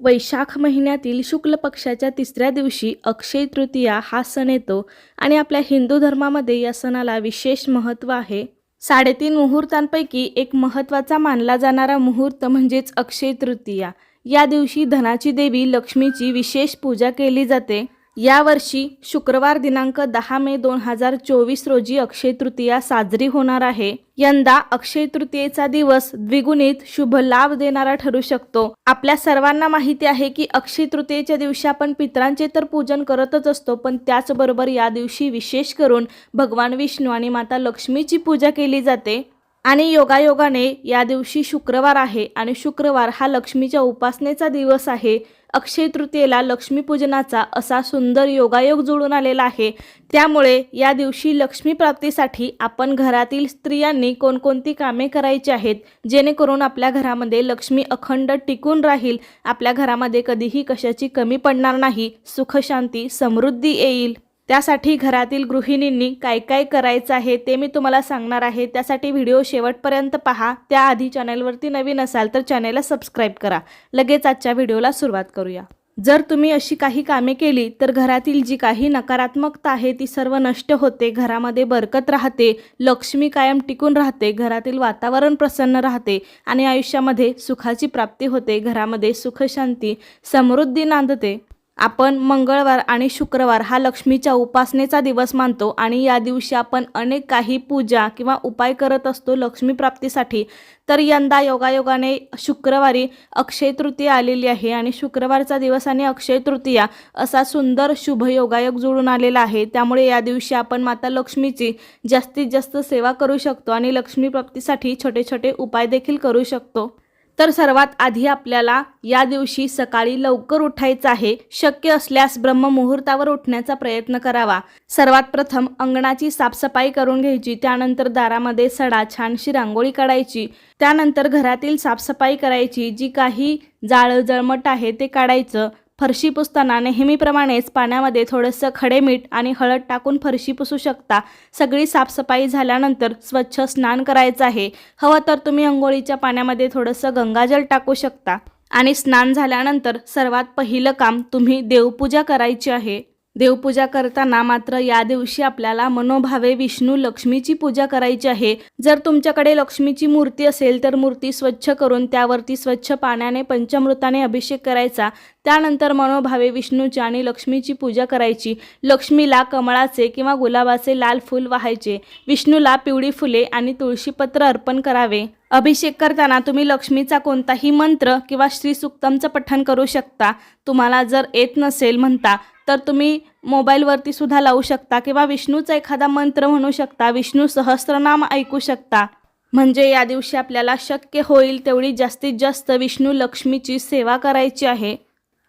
वैशाख महिन्यातील शुक्ल पक्षाच्या तिसऱ्या दिवशी अक्षय तृतीया हा सण येतो आणि आपल्या हिंदू धर्मामध्ये या सणाला विशेष महत्त्व आहे. साडेतीन मुहूर्तांपैकी एक महत्त्वाचा मानला जाणारा मुहूर्त म्हणजेच अक्षय तृतीया. या दिवशी धनाची देवी लक्ष्मीची विशेष पूजा केली जाते. यावर्षी शुक्रवार दिनांक दहा मे दोन हजार चोवीस रोजी अक्षय तृतीया साजरी होणार आहे. यंदा अक्षय तृतीयेचा दिवस द्विगुणित शुभ लाभ देणारा ठरू शकतो. आपल्या सर्वांना माहिती आहे की अक्षय तृतीयेच्या दिवशी आपण पितरांचे तर पूजन करतच असतो पण त्याचबरोबर या दिवशी विशेष करून भगवान विष्णू आणि माता लक्ष्मीची पूजा केली जाते. आणि योगायोगाने या दिवशी शुक्रवार आहे आणि शुक्रवार हा लक्ष्मीच्या उपासनेचा दिवस आहे. अक्षय तृतीयेला लक्ष्मीपूजनाचा असा सुंदर योगायोग जुळून आलेला आहे. त्यामुळे या दिवशी लक्ष्मी प्राप्तीसाठी आपण घरातील स्त्रियांनी कोणकोणती कामे करायची आहेत? जेणेकरून आपल्या घरामध्ये लक्ष्मी अखंड टिकून राहील. आपल्या घरामध्ये कधीही कशाची कमी पडणार नाही. सुखशांती समृद्धी येईल. त्यासाठी घरातील गृहिणींनी काय काय करायचं आहे ते मी तुम्हाला सांगणार आहे. त्यासाठी व्हिडिओ शेवटपर्यंत पहा. त्याआधी चॅनलवरती नवीन असाल तर चॅनेलला सबस्क्राईब करा. लगेच आजच्या व्हिडिओला सुरुवात करूया. जर तुम्ही अशी काही कामे केली तर घरातील जी काही नकारात्मकता आहे ती सर्व नष्ट होते. घरामध्ये बरकत राहते. लक्ष्मी कायम टिकून राहते. घरातील वातावरण प्रसन्न राहते आणि आयुष्यामध्ये सुखाची प्राप्ती होते. घरामध्ये सुखशांती समृद्धी नांदते. आपण मंगळवार आणि शुक्रवार हा लक्ष्मीच्या उपासनेचा दिवस मानतो आणि या दिवशी आपण अनेक काही पूजा किंवा उपाय करत असतो लक्ष्मी प्राप्तीसाठी. तर यंदा योगायोगाने शुक्रवारी अक्षय तृतीया आलेली आहे आणि शुक्रवारचा दिवस आणि अक्षय तृतीया असा सुंदर शुभ योगायोग जुळून आलेला आहे. त्यामुळे या दिवशी आपण माता लक्ष्मीची जास्तीत जास्त सेवा करू शकतो आणि लक्ष्मी प्राप्तीसाठी छोटे छोटे उपाय देखील करू शकतो. तर सर्वात आधी आपल्याला या दिवशी सकाळी लवकर उठायचं आहे. शक्य असल्यास ब्रह्ममुहूर्तावर उठण्याचा प्रयत्न करावा. सर्वात प्रथम अंगणाची साफसफाई करून घ्यायची. त्यानंतर दारामध्ये सडा छानशी रांगोळी काढायची. त्यानंतर घरातील साफसफाई करायची. जी काही जाळं जळमट आहे ते काढायचं. फरशी पुसताना नेहमीप्रमाणेच पाण्यामध्ये थोडंसं खडे मीठ आणि हळद टाकून फरशी पुसू शकता. सगळी साफसफाई झाल्यानंतर स्वच्छ स्नान करायचं आहे. हवं तर तुम्ही अंघोळीच्या पाण्यामध्ये थोडंसं गंगाजल टाकू शकता. आणि स्नान झाल्यानंतर सर्वात पहिलं काम तुम्ही देवपूजा करायची आहे. देवपूजा करताना मात्र या दिवशी आपल्याला मनोभावे विष्णू लक्ष्मीची पूजा करायची आहे. जर तुमच्याकडे लक्ष्मीची मूर्ती असेल तर मूर्ती स्वच्छ करून त्यावरती स्वच्छ पाण्याने पंचामृताने अभिषेक करायचा. त्यानंतर मनोभावे विष्णूची आणि लक्ष्मीची पूजा करायची. लक्ष्मीला कमळाचे किंवा गुलाबाचे लाल फूल वाहायचे. विष्णूला पिवळी फुले आणि तुळशीपत्र अर्पण करावे. अभिषेक करताना तुम्ही लक्ष्मीचा कोणताही मंत्र किंवा श्रीसुक्तमचं पठण करू शकता. तुम्हाला जर येत नसेल म्हणता तर तुम्ही मोबाईलवरती सुद्धा लावू शकता किंवा विष्णूचा एखादा मंत्र म्हणू शकता विष्णू सहस्रनाम ऐकू शकता. म्हणजे या दिवशी आपल्याला शक्य होईल तेवढी जास्तीत जास्त विष्णू लक्ष्मीची सेवा करायची आहे.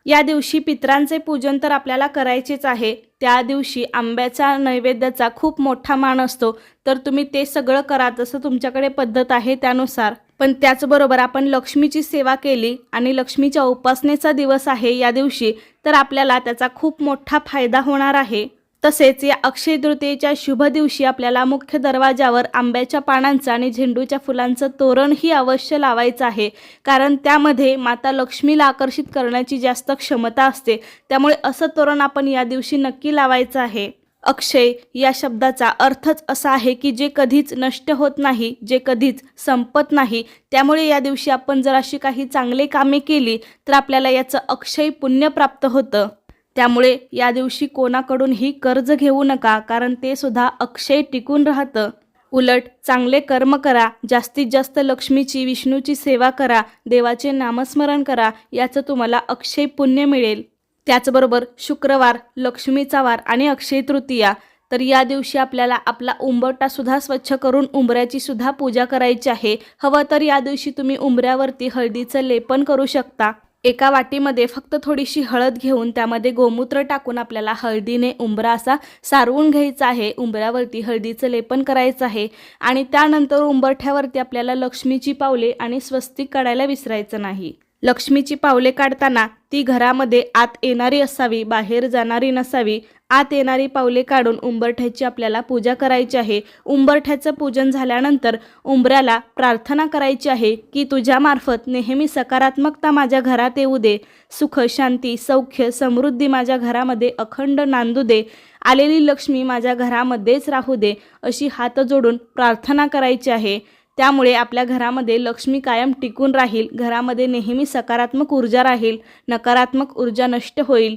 या दिवशी पित्रांचे पूजन तर आपल्याला करायचेच आहे. त्या दिवशी आंब्याचा नैवेद्याचा खूप मोठा मान असतो. तर तुम्ही ते सगळं करा तसं तुमच्याकडे पद्धत आहे त्यानुसार. पण त्याचबरोबर आपण लक्ष्मीची सेवा केली आणि लक्ष्मीच्या उपासनेचा दिवस आहे या दिवशी तर आपल्याला त्याचा खूप मोठा फायदा होणार आहे. तसेच या अक्षय तृतीयेच्या शुभ दिवशी आपल्याला मुख्य दरवाजावर आंब्याच्या पानांचं आणि झेंडूच्या फुलांचं तोरणही अवश्य लावायचं आहे. कारण त्यामध्ये माता लक्ष्मीला आकर्षित करण्याची जास्त क्षमता असते. त्यामुळे असं तोरण आपण या दिवशी नक्की लावायचं आहे. अक्षय या शब्दाचा अर्थच असा आहे की जे कधीच नष्ट होत नाही जे कधीच संपत नाही. त्यामुळे या दिवशी आपण जर अशी काही चांगले कामे केली तर आपल्याला याचं अक्षय पुण्य प्राप्त होतं. त्यामुळे या दिवशी कोणाकडूनही कर्ज घेऊ नका कारण ते सुद्धा अक्षय टिकून राहतं. उलट चांगले कर्म करा जास्तीत जास्त लक्ष्मीची विष्णूची सेवा करा देवाचे नामस्मरण करा याचं तुम्हाला अक्षय पुण्य मिळेल. त्याचबरोबर शुक्रवार लक्ष्मीचा वार आणि अक्षय तृतीया. तर या दिवशी आपल्याला आपला उंबरटा सुद्धा स्वच्छ करून उंबऱ्याची सुद्धा पूजा करायची आहे. हवं तर या दिवशी तुम्ही उंबऱ्यावरती हळदीचं लेपन करू शकता. एका वाटीमध्ये फक्त थोडीशी हळद घेऊन त्यामध्ये गोमूत्र टाकून आपल्याला हळदीने उंबरा असा सारवून घ्यायचा आहे. उंबऱ्यावरती हळदीचं लेपन करायचं आहे. आणि त्यानंतर उंबरठ्यावरती आपल्याला लक्ष्मीची पावले आणि स्वस्तिक काढायला विसरायचं नाही. लक्ष्मीची पावले काढताना ती घरामध्ये आत येणारी असावी बाहेर जाणारी नसावी. आत येणारी पावले काढून उंबरठ्याची आपल्याला पूजा करायची आहे. उंबरठ्याचं पूजन झाल्यानंतर उंबऱ्याला प्रार्थना करायची आहे की तुझ्यामार्फत नेहमी सकारात्मकता माझ्या घरात येऊ दे. सुख शांती सौख्य समृद्धी माझ्या घरामध्ये अखंड नांदू दे. आलेली लक्ष्मी माझ्या घरामध्येच राहू दे. अशी हात जोडून प्रार्थना करायची आहे. त्यामुळे आपल्या घरामध्ये लक्ष्मी कायम टिकून राहील. घरामध्ये नेहमी सकारात्मक ऊर्जा राहील. नकारात्मक ऊर्जा नष्ट होईल.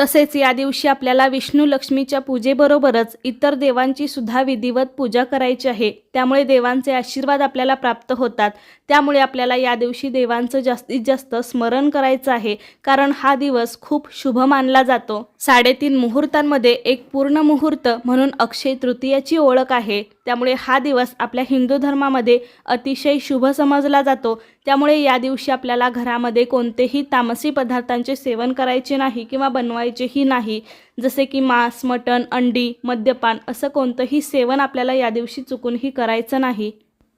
तसेच या दिवशी आपल्याला विष्णू लक्ष्मीच्या पूजेबरोबरच इतर देवांची सुद्धा विधिवत पूजा करायची आहे. त्यामुळे देवांचे आशीर्वाद आपल्याला प्राप्त होतात. त्यामुळे आपल्याला या दिवशी देवांचं जास्तीत जास्त स्मरण करायचं आहे. कारण हा दिवस खूप शुभ मानला जातो. साडेतीन मुहूर्तांमध्ये एक पूर्ण मुहूर्त म्हणून अक्षय तृतीयाची ओळख आहे. त्यामुळे हा दिवस आपल्या हिंदू धर्मामध्ये अतिशय शुभ समजला जातो. त्यामुळे या दिवशी आपल्याला घरामध्ये कोणतेही तामसी पदार्थांचे सेवन करायचे नाही किंवा बनवायचेही नाही. जसे की मांस मटण अंडी मद्यपान असं कोणतंही सेवन आपल्याला या दिवशी चुकूनही करायचं नाही.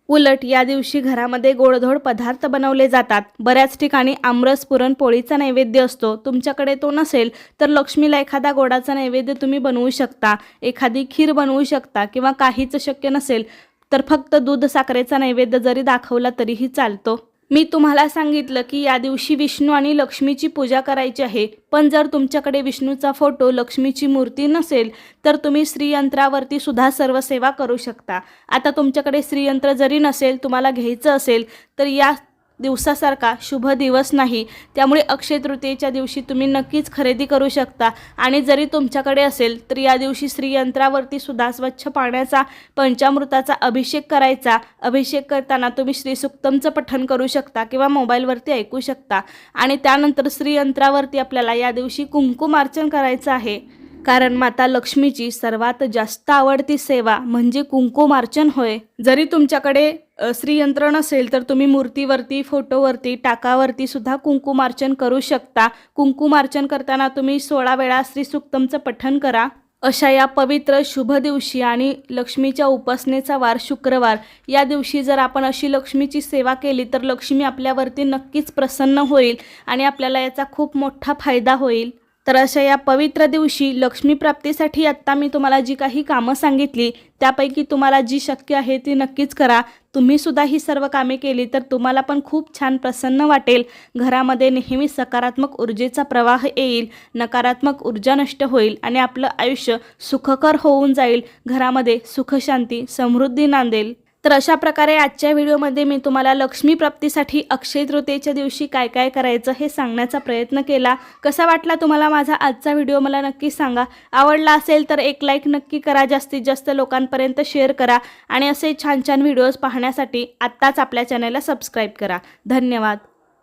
उलट या दिवशी घरामध्ये गोडधोड पदार्थ बनवले जातात. बऱ्याच ठिकाणी आमरस पुरणपोळीचा नैवेद्य असतो. तुमच्याकडे तो नसेल तर लक्ष्मीला एखादा गोडाचा नैवेद्य तुम्ही बनवू शकता. एखादी खीर बनवू शकता किंवा काहीच शक्य नसेल तर फक्त दूध साखरेचा नैवेद्य जरी दाखवला तरीही चालतो. मी तुम्हाला सांगितलं की या दिवशी विष्णू आणि लक्ष्मीची पूजा करायची आहे. पण जर तुमच्याकडे विष्णूचा फोटो लक्ष्मीची मूर्ती नसेल तर तुम्ही श्रीयंत्रावरती सुद्धा सर्व सेवा करू शकता. आता तुमच्याकडे श्रीयंत्र जरी नसेल तुम्हाला घ्यायचं असेल तर या दिवसासारखा शुभ दिवस नाही. त्यामुळे अक्षय तृतीयेच्या दिवशी तुम्ही नक्कीच खरेदी करू शकता. आणि जरी तुमच्याकडे असेल तर या दिवशी श्रीयंत्रावरती सुद्धा स्वच्छ पाण्याचा पंचामृताचा अभिषेक करायचा. अभिषेक करताना तुम्ही श्रीसुक्तमचं पठण करू शकता किंवा मोबाईलवरती ऐकू शकता. आणि त्यानंतर श्रीयंत्रावरती आपल्याला या दिवशी कुंकुमार्चन करायचं आहे. कारण माता लक्ष्मीची सर्वात जास्त आवडती सेवा म्हणजे कुंकुमार्चन होय. जरी तुमच्याकडे श्रीयंत्र नसेल तर तुम्ही मूर्तीवरती फोटोवरती टाकावरती सुद्धा कुंकुमार्चन करू शकता. कुंकुमार्चन करताना तुम्ही सोळा वेळा श्रीसुक्तमचं पठण करा. अशा या पवित्र शुभ दिवशी आणि लक्ष्मीच्या उपासनेचा वार शुक्रवार. या दिवशी जर आपण अशी लक्ष्मीची सेवा केली तर लक्ष्मी आपल्यावरती नक्कीच प्रसन्न होईल आणि आपल्याला याचा खूप मोठा फायदा होईल. तर अशा या पवित्र दिवशी लक्ष्मी प्राप्तीसाठी आत्ता मी तुम्हाला जी काही कामं सांगितली त्यापैकी तुम्हाला जी शक्य आहे ती नक्कीच करा. तुम्ही सुद्धा ही सर्व कामे केली तर तुम्हाला पण खूप छान प्रसन्न वाटेल. घरामध्ये नेहमी सकारात्मक ऊर्जेचा प्रवाह येईल नकारात्मक ऊर्जा नष्ट होईल आणि आपलं आयुष्य सुखकर होऊन जाईल. घरामध्ये सुखशांती समृद्धी नांदेल. तर अशा प्रकारे आजच्या व्हिडिओमध्ये मी तुम्हाला लक्ष्मी प्राप्तीसाठी अक्षय तृतीयेच्या दिवशी काय काय करायचं हे सांगण्याचा प्रयत्न केला. कसा वाटला तुम्हाला माझा आजचा व्हिडिओ मला नक्की सांगा. आवडला असेल तर एक लाईक नक्की करा. जास्तीत जास्त लोकांपर्यंत शेअर करा. आणि असे छान छान व्हिडिओज पाहण्यासाठी आत्ताच आपल्या चॅनलला सबस्क्राईब करा. धन्यवाद.